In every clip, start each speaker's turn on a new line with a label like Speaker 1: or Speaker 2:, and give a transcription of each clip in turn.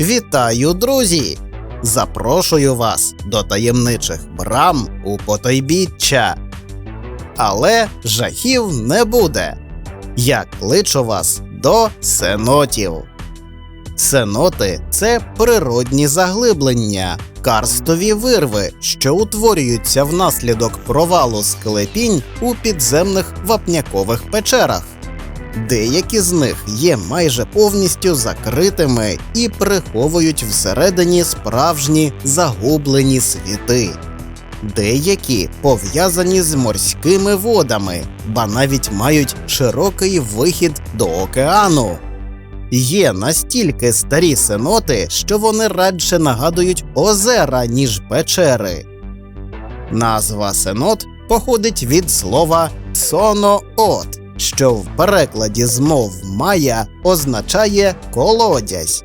Speaker 1: Вітаю, друзі! Запрошую вас до таємничих брам у потойбіччя. Але жахів не буде. Я кличу вас до сенотів. Сеноти це природні заглиблення, карстові вирви, що утворюються внаслідок провалу склепінь у підземних вапнякових печерах. Деякі з них є майже повністю закритими і приховують всередині справжні загублені світи. Деякі пов'язані з морськими водами, ба навіть мають широкий вихід до океану. Є настільки старі сеноти, що вони радше нагадують озера, ніж печери. Назва сенот походить від слова соноот, що в перекладі з мов майя означає колодязь.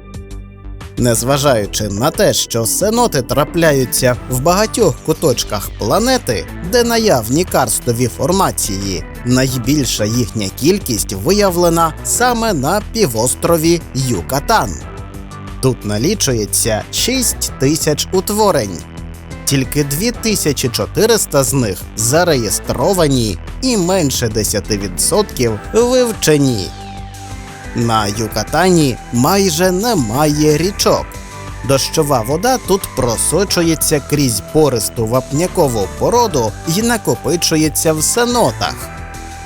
Speaker 1: Незважаючи на те, що сеноти трапляються в багатьох куточках планети, де наявні карстові формації, найбільша їхня кількість виявлена саме на півострові Юкатан. Тут налічується 6 тисяч утворень. Тільки 2400 з них зареєстровані і менше 10% вивчені. На Юкатані майже немає річок. Дощова вода тут просочується крізь пористу вапнякову породу і накопичується в сенотах.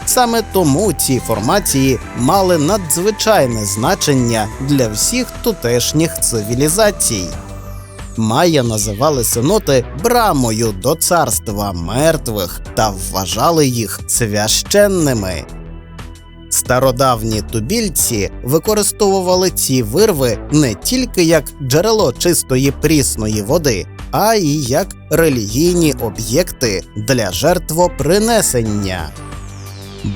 Speaker 1: Саме тому ці формації мали надзвичайне значення для всіх тутешніх цивілізацій. Майя називали сеноти брамою до царства мертвих та вважали їх священними. Стародавні тубільці використовували ці вирви не тільки як джерело чистої прісної води, а й як релігійні об'єкти для жертвопринесення.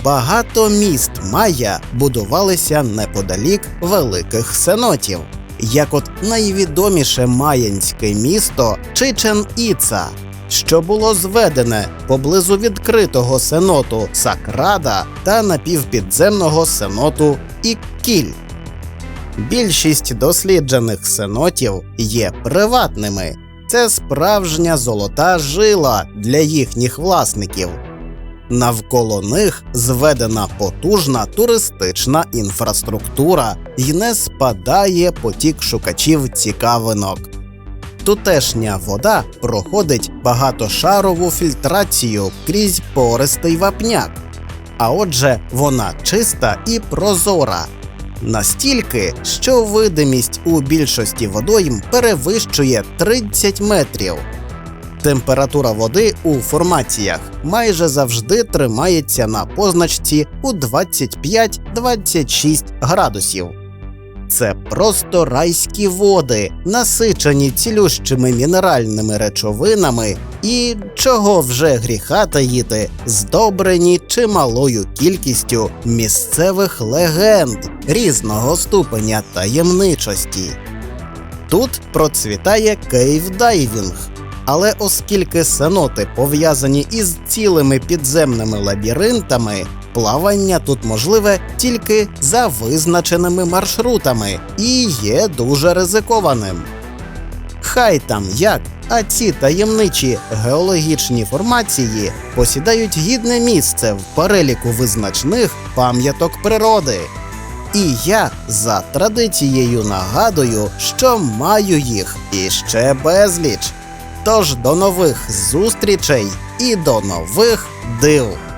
Speaker 1: Багато міст Майя будувалися неподалік великих сенотів, як от найвідоміше маянське місто Чичен Іца, що було зведене поблизу відкритого сеноту Сакрада та напівпідземного сеноту Іккіль. Більшість досліджених сенотів є приватними. Це справжня золота жила для їхніх власників. Навколо них зведена потужна туристична інфраструктура і не спадає потік шукачів цікавинок. Тутешня вода проходить багатошарову фільтрацію крізь пористий вапняк, а отже, вона чиста і прозора. Настільки, що видимість у більшості водойм перевищує 30 метрів. Температура води у формаціях майже завжди тримається на позначці у 25-26 градусів. Це просто райські води, насичені цілющими мінеральними речовинами, і чого вже гріха таїти, здобрені чималою кількістю місцевих легенд різного ступеня таємничості. Тут процвітає кейвдайвінг. Але оскільки сеноти пов'язані із цілими підземними лабіринтами, плавання тут можливе тільки за визначеними маршрутами і є дуже ризикованим. Хай там як, а ці таємничі геологічні формації посідають гідне місце в переліку визначних пам'яток природи. І я за традицією нагадую, що маю їх іще безліч. Тож до нових зустрічей і до нових див!